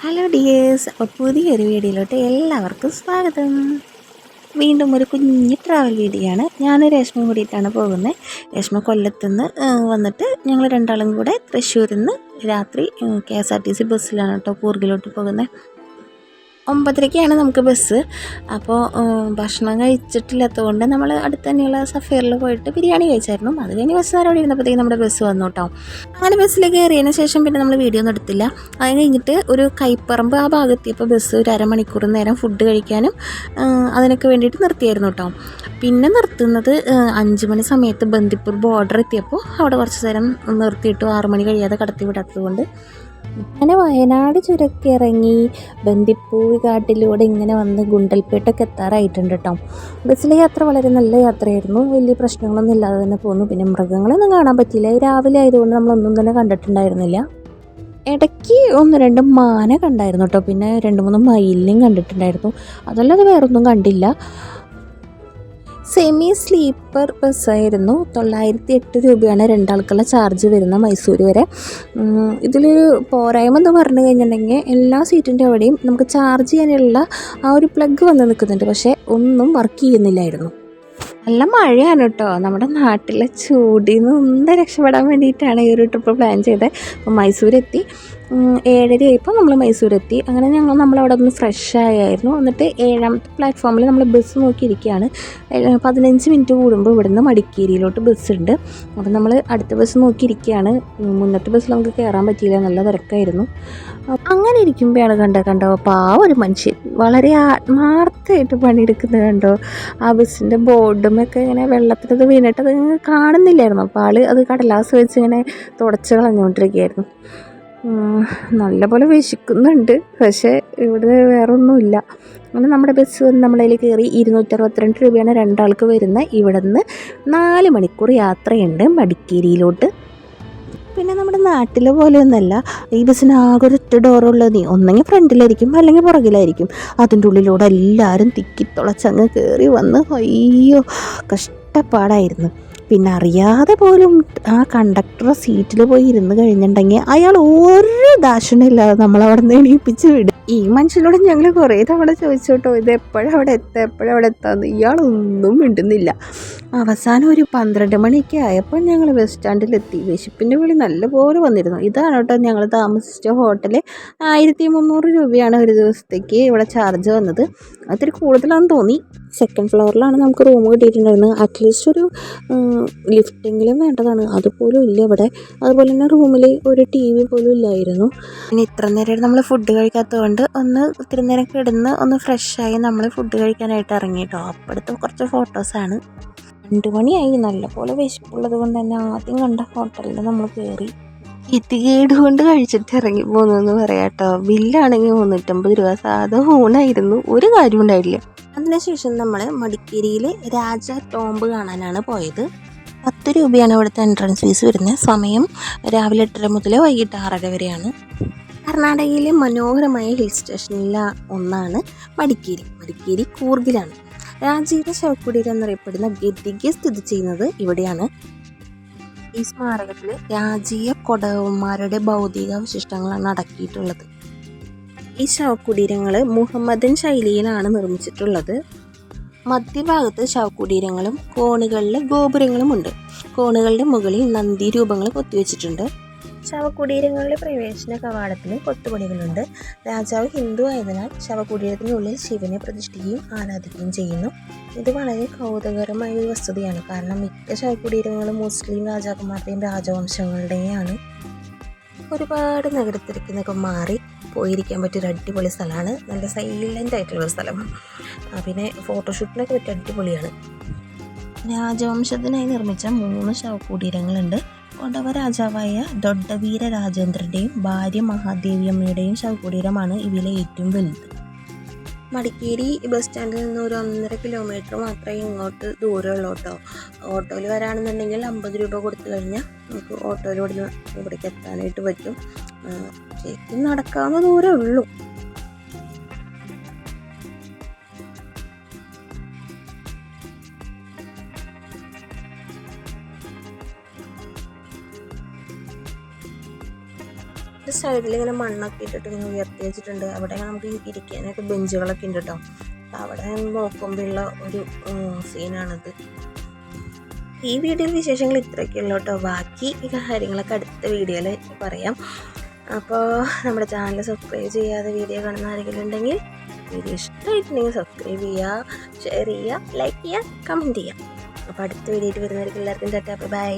Hello dears അപ്പോൾ പുതിയൊരു വീഡിയോയിലോട്ട് എല്ലാവർക്കും സ്വാഗതം. വീണ്ടും ഒരു കുഞ്ഞ് ട്രാവൽ വീഡിയോ ആണ് ഞാൻ രേഷ്മ കൂടിയിട്ടാണ് പോകുന്നത്. രേഷ്മ കൊല്ലത്തുനിന്ന് വന്നിട്ട് ഞങ്ങൾ രണ്ടാളും കൂടെ തൃശ്ശൂരിൽ നിന്ന് രാത്രി K S R T C ബസ്സിലാണ് കേട്ടോ കൂർഗിലോട്ട് പോകുന്നത്. ഒമ്പതരയ്ക്കാണ് നമുക്ക് ബസ്. അപ്പോൾ ഭക്ഷണം കഴിച്ചിട്ടില്ലാത്തതുകൊണ്ട് നമ്മൾ അടുത്ത് തന്നെയുള്ള സഫേറിൽ പോയിട്ട് ബിരിയാണി കഴിച്ചായിരുന്നു. അത് കഴിഞ്ഞ് ബസ് നേരം ഇരുന്നപ്പോഴത്തേക്ക് നമ്മുടെ ബസ് വന്നു കേട്ടോ. അങ്ങനെ ബസ്സിലേക്ക് കയറിയതിന് ശേഷം പിന്നെ നമ്മൾ വീഡിയോ ഒന്നും എടുത്തില്ല. അത് കഴിഞ്ഞിട്ട് ഒരു കൈപ്പറമ്പ് ആ ഭാഗത്തിയപ്പോൾ ബസ് ഒരു അരമണിക്കൂർ നേരം ഫുഡ് കഴിക്കാനും അതിനൊക്കെ വേണ്ടിയിട്ട് നിർത്തിയായിരുന്നു കേട്ടോ. പിന്നെ നിർത്തുന്നത് അഞ്ച് മണി സമയത്ത് ബന്ദിപ്പൂർ ബോർഡർ എത്തിയപ്പോൾ അവിടെ കുറച്ച് നേരം നിർത്തിയിട്ടു ആറു മണി കഴിയാതെ കടത്തി വിടാത്തതുകൊണ്ട് അങ്ങനെ വയനാട് ചുരക്കിറങ്ങി ബന്ദിപ്പൂവ് കാട്ടിലൂടെ ഇങ്ങനെ വന്ന് ഗുണ്ടൽപേട്ടൊക്കെ എത്താറായിട്ടുണ്ട് കേട്ടോ. ബസ്സിലെ യാത്ര വളരെ നല്ല യാത്രയായിരുന്നു. വലിയ പ്രശ്നങ്ങളൊന്നും ഇല്ലാതെ തന്നെ പോന്നു. പിന്നെ മൃഗങ്ങളൊന്നും കാണാൻ പറ്റിയില്ല. രാവിലെ ആയതുകൊണ്ട് നമ്മളൊന്നും തന്നെ കണ്ടിട്ടുണ്ടായിരുന്നില്ല. ഇടയ്ക്ക് ഒന്ന് രണ്ട് മാന കണ്ടായിരുന്നു കേട്ടോ. പിന്നെ രണ്ട് മൂന്ന് മയിലിനെയും കണ്ടിട്ടുണ്ടായിരുന്നു. അതല്ലാതെ വേറൊന്നും കണ്ടില്ല. സെമി സ്ലീപ്പർ ബസ്സായിരുന്നു തൊള്ളായിരത്തി എട്ട് രൂപയാണ് രണ്ടാൾക്കുള്ള ചാർജ് വരുന്ന മൈസൂർ വരെ. ഇതിലൊരു പോരായ്മ എന്ന് പറഞ്ഞു കഴിഞ്ഞിട്ടുണ്ടെങ്കിൽ എല്ലാ സീറ്റിന്റെ അവിടെയും നമുക്ക് ചാർജ് ചെയ്യാനുള്ള ആ ഒരു പ്ലഗ് വന്ന് നിൽക്കുന്നുണ്ട്. പക്ഷേ ഒന്നും വർക്ക് ചെയ്യുന്നില്ലായിരുന്നു. നല്ല മഴയാണ് കേട്ടോ. നമ്മുടെ നാട്ടിലെ ചൂടിൽ നിന്ന് ഒന്ന് രക്ഷപ്പെടാൻ വേണ്ടിയിട്ടാണ് ഈ ഒരു ട്രിപ്പ് പ്ലാൻ ചെയ്തത്. അപ്പോൾ മൈസൂരെത്തി. ഉം, ഏഴര ആയപ്പോൾ നമ്മൾ മൈസൂരെത്തി. അങ്ങനെ ഞങ്ങൾ നമ്മളവിടെ ഒന്ന് ഫ്രഷ് ആയായിരുന്നു. എന്നിട്ട് ഏഴാമത്തെ പ്ലാറ്റ്ഫോമിൽ നമ്മൾ ബസ് നോക്കിയിരിക്കുകയാണ് പതിനഞ്ച് മിനിറ്റ് കൂടുമ്പോൾ ഇവിടുന്ന് മടിക്കേരിയിലോട്ട് ബസ് ഉണ്ട്. അപ്പോൾ നമ്മൾ അടുത്ത ബസ് നോക്കിയിരിക്കുകയാണ് മുന്നത്തെ ബസ്സിൽ നമുക്ക് കയറാൻ പറ്റിയില്ല. നല്ല തിരക്കായിരുന്നു. അപ്പം അങ്ങനെ ഇരിക്കുമ്പോഴാണ് കണ്ടോ കണ്ടോ? ആ ഒരു മനുഷ്യൻ. വളരെ ആത്മാർത്ഥമായിട്ട് പണിയെടുക്കുന്നത് കണ്ടോ? ആ ബസ്സിന്റെ ബോർഡുമൊക്കെ ഇങ്ങനെ വെള്ളത്തിലത് വീണിട്ട് അത് കാണുന്നില്ലായിരുന്നു. അപ്പോൾ ആൾ അത് കടലാസ് വെച്ച് ഇങ്ങനെ തുടച്ച് കളഞ്ഞുകൊണ്ടിരിക്കുകയായിരുന്നു. നല്ലപോലെ വിശക്കുന്നുണ്ട്. പക്ഷേ ഇവിടെ വേറെ ഒന്നുമില്ല അങ്ങനെ നമ്മുടെ ബസ് വന്ന് നമ്മളതിൽ കയറി ഇരുന്നൂറ്ററുപത്തിരണ്ട് രൂപയാണ് രണ്ടാൾക്ക് വരുന്നത് ഇവിടെ നിന്ന് നാല് മണിക്കൂർ യാത്രയുണ്ട് മടിക്കേരിയിലോട്ട്. പിന്നെ നമ്മുടെ നാട്ടിലെ പോലെയൊന്നല്ല. ഈ ബസ്സിന് ആകെ ഒരൊറ്റ ഡോറുള്ളത് ഒന്നെങ്കിൽ ഫ്രണ്ടിലായിരിക്കും അല്ലെങ്കിൽ പുറകിലായിരിക്കും. അതിന്റെ ഉള്ളിലൂടെ എല്ലാവരും തിക്കിത്തുളച്ചങ്ങ് കയറി വന്ന് അയ്യോ കഷ്ടപ്പാടായിരുന്നു. പിന്നെ അറിയാതെ പോലും ആ കണ്ടക്ടറെ സീറ്റിൽ പോയി ഇരുന്ന് കഴിഞ്ഞിട്ടുണ്ടെങ്കിൽ അയാൾ ഒരു ദാക്ഷിണ്യമില്ലാതെ നമ്മളവിടെ നിന്ന് എണീപ്പിച്ച് വിടും. ഈ മനുഷ്യനോട് ഞങ്ങൾ കുറേ തവണ ചോദിച്ചു കേട്ടോ ഇത് എപ്പോഴും അവിടെ എത്താം എപ്പോഴും അവിടെ എത്താമെന്ന് ഇയാളൊന്നും മിണ്ടുന്നില്ല. അവസാനം ഒരു പന്ത്രണ്ട് മണിയൊക്കെ ആയപ്പോൾ ഞങ്ങൾ ബസ് സ്റ്റാൻഡിലെത്തി. വിശപ്പിന്റെ വിളി നല്ലപോലെ വന്നിരുന്നു. ഇതാണ് കേട്ടോ ഞങ്ങൾ താമസിച്ച ഹോട്ടൽ ആയിരത്തി മുന്നൂറ് രൂപയാണ് ഒരു ദിവസത്തേക്ക് ഇവിടെ ചാർജ് വന്നത്. അത്തിരി കൂടുതലാണെന്ന് തോന്നി. സെക്കൻഡ് ഫ്ലോറിലാണ് നമുക്ക് റൂം കിട്ടിയിട്ടുണ്ടായിരുന്നത്. അറ്റ്ലീസ്റ്റ് ഒരു ലിഫ്റ്റെങ്കിലും വേണ്ടതാണ്. അതുപോലും ഇല്ല ഇവിടെ. അതുപോലെ തന്നെ റൂമിൽ ഒരു ടി വി പോലും ഇല്ലായിരുന്നു. പിന്നെ ഇത്ര നേരം നമ്മൾ ഫുഡ് കഴിക്കാത്തതുകൊണ്ട് ഒന്ന് ഇത്തിരി നേരം കിടന്ന് ഒന്ന് ഫ്രഷായി നമ്മൾ ഫുഡ് കഴിക്കാനായിട്ട് ഇറങ്ങി കേട്ടോ അപ്പോഴത്തെ കുറച്ച് ഫോട്ടോസാണ് രണ്ട് മണിയായി. നല്ലപോലെ വിശപ്പുള്ളത് കൊണ്ട് തന്നെ ആദ്യം കണ്ട ഹോട്ടലിൽ നമ്മൾ കയറി എത്തികേട് കൊണ്ട് കഴിച്ചിട്ട് ഇറങ്ങി പോന്നു എന്ന് പറയാം കേട്ടോ ബില്ലാണെങ്കിൽ മുന്നൂറ്റമ്പത് രൂപ. സാധാ ഊണായിരുന്നു ഒരു കാര്യം ഉണ്ടായില്ല അതിനുശേഷം നമ്മൾ മടിക്കേരിയിൽ രാജ ടോംബ് കാണാനാണ് പോയത്. പത്ത് രൂപയാണ് ഇവിടുത്തെ എൻട്രൻസ് ഫീസ് വരുന്നത് സമയം രാവിലെ എട്ടര മുതൽ വൈകിട്ട് ആറര വരെയാണ്. കർണാടകയിലെ മനോഹരമായ ഹിൽ സ്റ്റേഷനിലെ ഒന്നാണ് മടിക്കേരി. മടിക്കേരി കൂർഗിലാണ്. രാജയുടെ ശവക്കുടീരം എന്നറിയപ്പെടുന്ന ഗദ്ദിക സ്ഥിതി ചെയ്യുന്നത് ഇവിടെയാണ്. ഈ സ്മാരകത്തിൽ രാജീയ കൊടവന്മാരുടെ ഭൗതികാവശിഷ്ടങ്ങളാണ് അടക്കിയിട്ടുള്ളത്. ഈ ശവകുടീരങ്ങൾ മുഹമ്മദൻ ശൈലിയിലാണ് നിർമ്മിച്ചിട്ടുള്ളത്. മധ്യഭാഗത്ത് ശവകുടീരങ്ങളും കോണുകളിൽ ഗോപുരങ്ങളും ഉണ്ട് കോണുകളുടെ മുകളിൽ നന്ദി രൂപങ്ങൾ കൊത്തിവെച്ചിട്ടുണ്ട്. ശവകുടീരങ്ങളുടെ പ്രവേശന കവാടത്തിന് കൊത്തുപണികളുണ്ട്. രാജാവ് ഹിന്ദു ആയതിനാൽ ശവകുടീരത്തിനുള്ളിൽ ശിവനെ പ്രതിഷ്ഠിക്കുകയും ആരാധിക്കുകയും ചെയ്യുന്നു. ഇത് വളരെ കൗതുകകരമായ ഒരു വസ്തുതയാണ്. കാരണം മിക്ക ശവകുടീരങ്ങളും മുസ്ലിം രാജാക്കന്മാരുടെയും രാജവംശങ്ങളുടെയാണ്. ഒരുപാട് നഗരത്തിരിക്കുന്നൊക്കെ മാറി പോയിരിക്കാൻ പറ്റിയ ഒരു അടിപൊളി സ്ഥലമാണ്. നല്ല സൈലന്റ് ആയിട്ടുള്ള സ്ഥലം പിന്നെ ഫോട്ടോഷൂട്ടിനൊക്കെ പറ്റിയ അടിപൊളിയാണ്. രാജവംശത്തിനായി നിർമ്മിച്ച മൂന്ന് ശവകുടീരങ്ങളുണ്ട്. കൊടവ രാജാവായ ദൊഡ്ഡവീര രാജേന്ദ്രന്റെയും ഭാര്യ മഹാദേവിയമ്മയുടെയും ശവകുടീരമാണ് ഇവയിലെ ഏറ്റവും വലുത്. മടിക്കേരി ബസ് സ്റ്റാൻഡിൽ നിന്ന് ഒരു ഒന്നര കിലോമീറ്റർ മാത്രമേ ഇങ്ങോട്ട് ദൂരമുള്ളൂ കേട്ടോ. ഓട്ടോയിൽ വരാണെന്നുണ്ടെങ്കിൽ അമ്പത് രൂപ കൊടുത്തു കഴിഞ്ഞാൽ നമുക്ക് ഓട്ടോയിലൂടെ ഇവിടേക്ക് എത്താനായിട്ട് പറ്റും. ശരിക്കും നടക്കാവുന്ന ദൂരേ ഉള്ളൂ. സൈഡിൽ ഇങ്ങനെ മണ്ണൊക്കെ ഇട്ടിട്ട് ഇങ്ങനെ ഉയർത്തി വെച്ചിട്ടുണ്ട്. അവിടെ നമുക്ക് ഇരിക്കാനൊക്കെ ബെഞ്ചുകളൊക്കെ ഉണ്ട് കേട്ടോ അവിടെ നോക്കുമ്പോഴുള്ള ഒരു സീനാണിത് ഈ വീഡിയോയിൽ വിശേഷങ്ങൾ ഇത്രയൊക്കെ ഉള്ളൂ കേട്ടോ ബാക്കി കാര്യങ്ങളൊക്കെ അടുത്ത വീഡിയോയിൽ പറയാം. അപ്പോൾ നമ്മുടെ ചാനൽ സബ്സ്ക്രൈബ് ചെയ്യാതെ വീഡിയോ കാണുന്ന ആരെങ്കിലും ഉണ്ടെങ്കിൽ വീഡിയോ ഇഷ്ടമായിട്ടുണ്ടെങ്കിൽ സബ്സ്ക്രൈബ് ചെയ്യുക ഷെയർ ചെയ്യുക ലൈക്ക് ചെയ്യുക കമന്റ് ചെയ്യുക. അപ്പോൾ അടുത്ത വീഡിയോയിൽ വരുന്നവർക്ക് എല്ലാവർക്കും ടാറ്റാ ബൈ